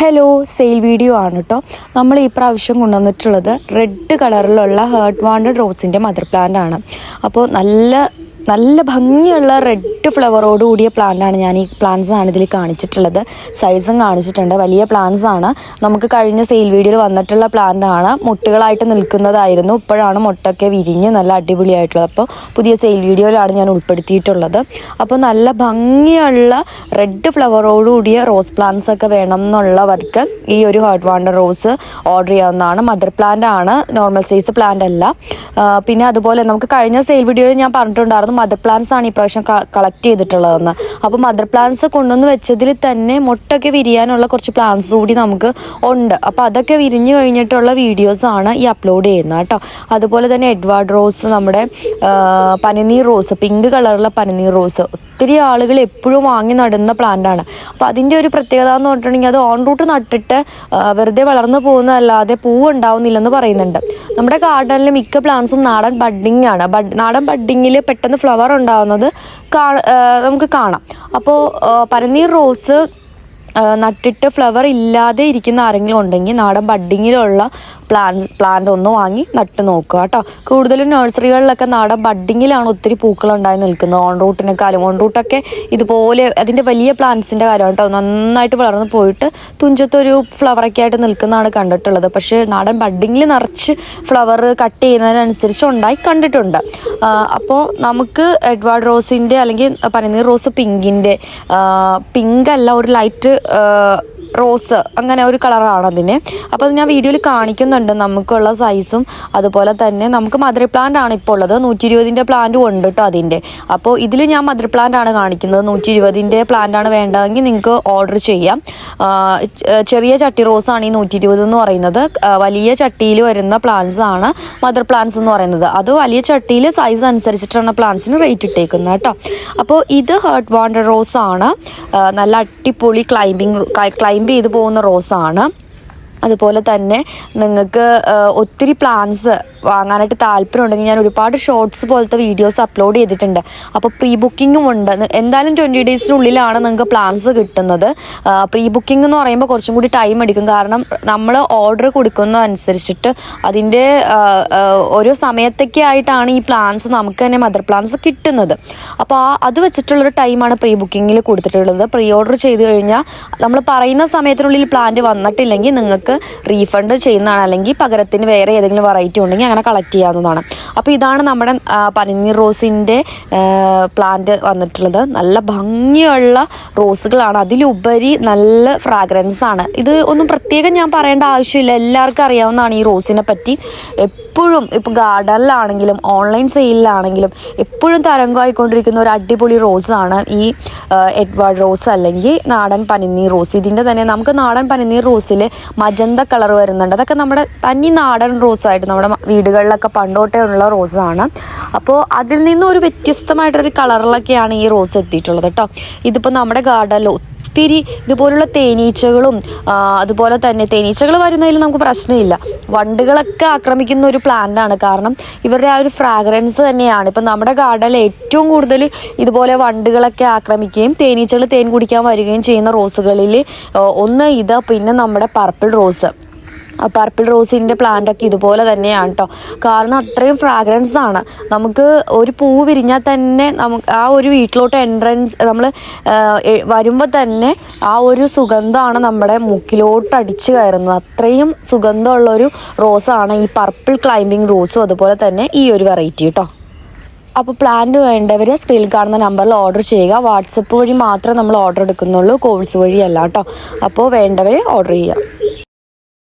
Hello sale video ആണ് കേട്ടോ നമ്മൾ ഈ പ്രാവശ്യം കൊണ്ടുവന്നിട്ടുള്ളത് റെഡ് കളറിലുള്ള ഹേർട്ട് വാണ്ടഡ് റോസിന്റെ മദർ പ്ലാന്റ് ആണ്. അപ്പോൾ നല്ല നല്ല ഭംഗിയുള്ള റെഡ് ഫ്ലവറോട് കൂടിയ പ്ലാന്റാണ് ഞാൻ ഈ പ്ലാന്റ്സ് ആണ് ഇതിൽ കാണിച്ചിട്ടുള്ളത്. സൈസും കാണിച്ചിട്ടുണ്ട്. വലിയ പ്ലാന്റ്സ് ആണ്. നമുക്ക് കഴിഞ്ഞ സെയിൽ വീഡിയോയിൽ വന്നിട്ടുള്ള പ്ലാന്റ് ആണ്. മുട്ടുകളായിട്ട് നിൽക്കുന്നതായിരുന്നു. ഇപ്പോഴാണ് മുട്ടൊക്കെ വിരിഞ്ഞ് നല്ല അടിപൊളിയായിട്ടുള്ളത്. അപ്പോൾ പുതിയ സെയിൽ വീഡിയോയിലാണ് ഞാൻ ഉൾപ്പെടുത്തിയിട്ടുള്ളത്. അപ്പോൾ നല്ല ഭംഗിയുള്ള റെഡ് ഫ്ലവറോട് കൂടിയ റോസ് പ്ലാന്റ്സ് ഒക്കെ വേണം എന്നുള്ളവർക്ക് ഈ ഒരു ഹേർട്ട് വാണ്ടർ റോസ് ഓർഡർ ചെയ്യാവുന്നതാണ്. മദർ പ്ലാന്റ് ആണ്. നോർമൽ സൈസ് പ്ലാന്റ് അല്ല. പിന്നെ അതുപോലെ നമുക്ക് കഴിഞ്ഞ സെയിൽ വീഡിയോയിൽ ഞാൻ പറഞ്ഞിട്ടുണ്ടായിരുന്നു. മദർ പ്ലാന്റ്സ് ആണ് ഈ പ്രാവശ്യം കളക്ട് ചെയ്തിട്ടുള്ളതെന്ന്. അപ്പോൾ മദർ പ്ലാന്റ്സ് കൊണ്ടുവന്ന് വെച്ചതിൽ തന്നെ മുട്ടൊക്കെ വിരിയാനുള്ള കുറച്ച് പ്ലാന്റ്സ് കൂടി നമുക്ക് ഉണ്ട്. അപ്പോൾ അതൊക്കെ വിരിഞ്ഞു കഴിഞ്ഞിട്ടുള്ള വീഡിയോസ് ആണ് ഈ അപ്ലോഡ് ചെയ്യുന്നത് കേട്ടോ. അതുപോലെ തന്നെ എഡ്വാർഡ് റോസ് നമ്മുടെ പനിനീർ റോസ് പിങ്ക് കളറുള്ള പനിനീർ റോസ് ഒത്തിരി ആളുകൾ എപ്പോഴും വാങ്ങി നടുന്ന പ്ലാന്റ് ആണ്. അപ്പോൾ അതിന്റെ ഒരു പ്രത്യേകത എന്ന് പറഞ്ഞിട്ടുണ്ടെങ്കിൽ അത് ഓൺ റൂട്ട് നട്ടിട്ട് വെറുതെ വളർന്നു പോകുന്നതല്ലാതെ പൂവ് ഉണ്ടാവുന്നില്ലെന്ന് പറയുന്നുണ്ട്. നമ്മുടെ ഗാർഡനിൽ മിക്ക പ്ലാന്റ്സും നാടൻ ബഡ്ഡിങ് ആണ്. ബഡ് നാടൻ ബഡ്ഡിങ്ങിൽ പെട്ടെന്ന് ഫ്ലവർ ഉണ്ടാകുന്നത് നമുക്ക് കാണാം. അപ്പോൾ പരനീർ റോസ് നട്ടിട്ട് ഫ്ലവർ ഇല്ലാതെ ഇരിക്കുന്ന ആരെങ്കിലും ഉണ്ടെങ്കിൽ നാടൻ ബഡ്ഡിങ്ങിലുള്ള പ്ലാന്റ് പ്ലാന്റ് ഒന്ന് വാങ്ങി നട്ട് നോക്കുക കേട്ടോ. കൂടുതലും നഴ്സറികളിലൊക്കെ നാടൻ ബഡ്ഡിങ്ങിലാണ് ഒത്തിരി പൂക്കൾ ഉണ്ടായി നിൽക്കുന്നത് ഓൺ റൂട്ടിനെക്കാളും ഓൺ റൂട്ടൊക്കെ ഇതുപോലെ അതിന്റെ വലിയ പ്ലാന്റ്സിന്റെ കാര്യമാണ് കേട്ടോ. നന്നായിട്ട് വളർന്ന് പോയിട്ട് തുഞ്ചത്തൊരു ഫ്ലവറൊക്കെ ആയിട്ട് നിൽക്കുന്നതാണ് കണ്ടിട്ടുള്ളത്. പക്ഷേ നാടൻ ബഡ്ഡിങ്ങിൽ നിറച്ച് ഫ്ലവർ കട്ട് ചെയ്യുന്നതിനനുസരിച്ച് ഉണ്ടായി കണ്ടിട്ടുണ്ട്. അപ്പോൾ നമുക്ക് എഡ്വാർഡ് റോസിന്റെ അല്ലെങ്കിൽ പനിനീർ റോസ് പിങ്കിന്റെ പിങ്ക് അല്ല ഒരു ലൈറ്റ് റോസ് അങ്ങനെ ഒരു കളറാണ് അതിന്. അപ്പോൾ അത് ഞാൻ വീഡിയോയിൽ കാണിക്കുന്നുണ്ട്. നമുക്കുള്ള സൈസും അതുപോലെ തന്നെ നമുക്ക് മദർ പ്ലാന്റ് ആണ് ഇപ്പോൾ ഉള്ളത്. നൂറ്റി ഇരുപതിന്റെ പ്ലാന്റും ഉണ്ട് കേട്ടോ അതിന്റെ അപ്പോൾ ഇതിൽ ഞാൻ മദർ പ്ലാന്റ് ആണ് കാണിക്കുന്നത്. നൂറ്റി ഇരുപതിന്റെ പ്ലാന്റ് ആണ് വേണ്ടതെങ്കിൽ നിങ്ങൾക്ക് ഓർഡർ ചെയ്യാം. ചെറിയ ചട്ടി റോസ് ആണ് ഈ നൂറ്റി ഇരുപത് എന്ന് പറയുന്നത്. വലിയ ചട്ടിയിൽ വരുന്ന പ്ലാന്റ്സ് ആണ് മദർ പ്ലാന്റ്സ് എന്ന് പറയുന്നത്. അത് വലിയ ചട്ടിയിൽ സൈസ് അനുസരിച്ചിട്ടാണ് പ്ലാന്റ്സിന് റേറ്റ് ഇട്ടേക്കുന്നത് കേട്ടോ അപ്പോൾ ഇത് ഹേർട്ട് വാണ്ടർ റോസ് ആണ്. നല്ല അടിപൊളി ക്ലൈംബിങ് ക്ലൈംബ് ചെയ്തു പോകുന്ന റോസാണ്. അതുപോലെ തന്നെ നിങ്ങൾക്ക് ഒത്തിരി പ്ലാൻസ് വാങ്ങാനായിട്ട് താല്പര്യം ഉണ്ടെങ്കിൽ ഞാൻ ഒരുപാട് ഷോർട്സ് പോലത്തെ വീഡിയോസ് അപ്ലോഡ് ചെയ്തിട്ടുണ്ട്. അപ്പോൾ പ്രീ ബുക്കിങ്ങും ഉണ്ട് എന്തായാലും ട്വന്റി ഡേയ്സിനുള്ളിലാണ് നിങ്ങൾക്ക് പ്ലാൻസ് കിട്ടുന്നത്. പ്രീ ബുക്കിംഗ് എന്ന് പറയുമ്പോൾ കുറച്ചും കൂടി ടൈം എടുക്കും. കാരണം നമ്മൾ ഓർഡർ കൊടുക്കുന്ന അനുസരിച്ചിട്ട് അതിന്റെ ഓരോ സമയത്തൊക്കെ ആയിട്ടാണ് ഈ പ്ലാൻസ് നമുക്ക് തന്നെ മദർ പ്ലാൻസ് കിട്ടുന്നത്. അപ്പോൾ ആ അത് വെച്ചിട്ടുള്ളൊരു ടൈമാണ് പ്രീ ബുക്കിങ്ങിൽ കൊടുത്തിട്ടുള്ളത്. പ്രീ ഓർഡർ ചെയ്ത് കഴിഞ്ഞാൽ നമ്മൾ പറയുന്ന സമയത്തിനുള്ളിൽ പ്ലാന്റ് വന്നിട്ടില്ലെങ്കിൽ നിങ്ങൾക്ക് റീഫണ്ട് ചെയ്യുന്നതാണ്. അല്ലെങ്കിൽ പകരത്തിന് വേറെ ഏതെങ്കിലും വെറൈറ്റി ഉണ്ടെങ്കിൽ അങ്ങനെ കളക്ട് ചെയ്യാവുന്നതാണ്. അപ്പോൾ ഇതാണ് നമ്മുടെ പനിനി പനിനീർ റോസിന്റെ പ്ലാന്റ് വന്നിട്ടുള്ളത്. നല്ല ഭംഗിയുള്ള റോസുകളാണ്. അതിലുപരി നല്ല ഫ്രാഗ്രൻസ് ആണ്. ഇത് ഒന്നും പ്രത്യേകം ഞാൻ പറയേണ്ട ആവശ്യമില്ല. എല്ലാവർക്കും അറിയാവുന്നതാണ് ഈ റോസിനെ പറ്റി. എപ്പോഴും ഇപ്പോൾ ഗാർഡനിലാണെങ്കിലും ഓൺലൈൻ സെയിലിലാണെങ്കിലും എപ്പോഴും തരംഗമായിക്കൊണ്ടിരിക്കുന്ന ഒരു അടിപൊളി റോസാണ് ഈ എഡ്വാർഡ് റോസ് അല്ലെങ്കിൽ നാടൻ പനിനീർ റോസ് ഇതിന്റെ തന്നെ നമുക്ക് നാടൻ പനിനീർ റോസിൽ മജന്ത കളർ വരുന്നുണ്ട്. അതൊക്കെ നമ്മുടെ തനി നാടൻ റോസായിട്ട് നമ്മുടെ വീടുകളിലൊക്കെ പണ്ടോട്ടേ ഉള്ള റോസാണ് അപ്പോൾ അതിൽ നിന്നും ഒരു വ്യത്യസ്തമായിട്ടൊരു കളറിലൊക്കെയാണ് ഈ റോസ് എത്തിയിട്ടുള്ളത് കേട്ടോ ഇതിപ്പോൾ നമ്മുടെ ഗാർഡനിൽ ഒത്തിരി ഇതുപോലുള്ള തേനീച്ചകളും അതുപോലെ തന്നെ തേനീച്ചകൾ വരുന്നതിൽ നമുക്ക് പ്രശ്നമില്ല. വണ്ടുകളൊക്കെ ആക്രമിക്കുന്ന ഒരു പ്ലാന്റാണ് കാരണം ഇവരുടെ ആ ഒരു ഫ്രാഗ്രൻസ് തന്നെയാണ്. ഇപ്പം നമ്മുടെ ഗാർഡനിൽ ഏറ്റവും കൂടുതൽ ഇതുപോലെ വണ്ടുകളൊക്കെ ആക്രമിക്കുകയും തേനീച്ചകൾ തേൻ കുടിക്കാൻ വരികയും ചെയ്യുന്ന റോസുകളിൽ ഒന്ന് ഇത് പിന്നെ നമ്മുടെ പർപ്പിൾ റോസ് പർപ്പിൾ റോസിന്റെ പ്ലാന്റ് ഒക്കെ ഇതുപോലെ തന്നെയാണ് കേട്ടോ കാരണം അത്രയും ഫ്രാഗ്രൻസ് ആണ്. നമുക്ക് ഒരു പൂ വിരിഞ്ഞാൽ തന്നെ നമുക്ക് ആ ഒരു വീട്ടിലോട്ട് എൻട്രൻസ് നമ്മൾ വരുമ്പോൾ തന്നെ ആ ഒരു സുഗന്ധമാണ് നമ്മുടെ മൂക്കിലോട്ട് അടിച്ചു കയറുന്നത്. അത്രയും സുഗന്ധമുള്ള ഒരു റോസാണ് ഈ പർപ്പിൾ ക്ലൈമ്പിംഗ് റോസും അതുപോലെ തന്നെ ഈ ഒരു വെറൈറ്റി കേട്ടോ അപ്പോൾ പ്ലാന്റ് വേണ്ടവർ സ്ക്രീനിൽ കാണുന്ന നമ്പറിൽ ഓർഡർ ചെയ്യുക. വാട്സപ്പ് വഴി മാത്രമേ നമ്മൾ ഓർഡർ എടുക്കുന്നുള്ളൂ. കോഴ്സ് വഴിയല്ല കേട്ടോ അപ്പോൾ വേണ്ടവർ ഓർഡർ ചെയ്യുക.